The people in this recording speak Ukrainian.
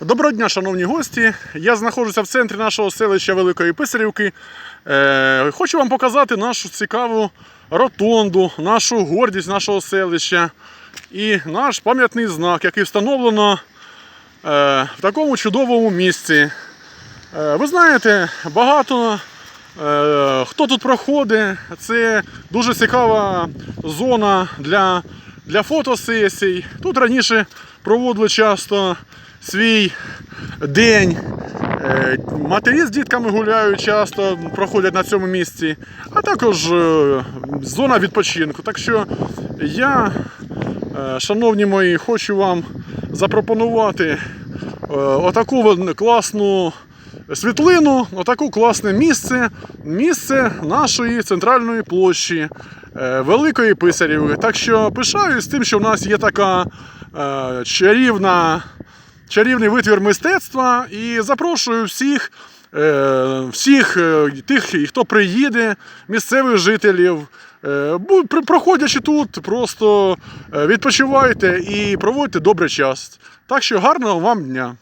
Доброго дня, шановні гості. Я знаходжуся в центрі нашого селища Великої Писарівки. Е, хочу вам показати нашу цікаву ротонду, нашу гордість нашого селища і наш пам'ятний знак, який встановлено е, в такому чудовому місці. Е, ви знаєте, багато хто тут проходить. Це дуже цікава зона для, для фотосесій. Тут раніше проводили часто свій день. Е, Матері з дітками гуляють часто, проходять на цьому місці, а також е, зона відпочинку. Так що я, е, шановні мої, хочу вам запропонувати отаку класну світлину, отаку класне місце, місце нашої центральної площі е, Великої Писарєвої. Так що пишаюсь тим, що в нас є така е, чарівна, чарівний витвір мистецтва і запрошую всіх. е, Всіх тих, хто приїде, місцевих жителів, проходячи тут, просто відпочивайте і проводьте добрий час. Так що гарного вам дня!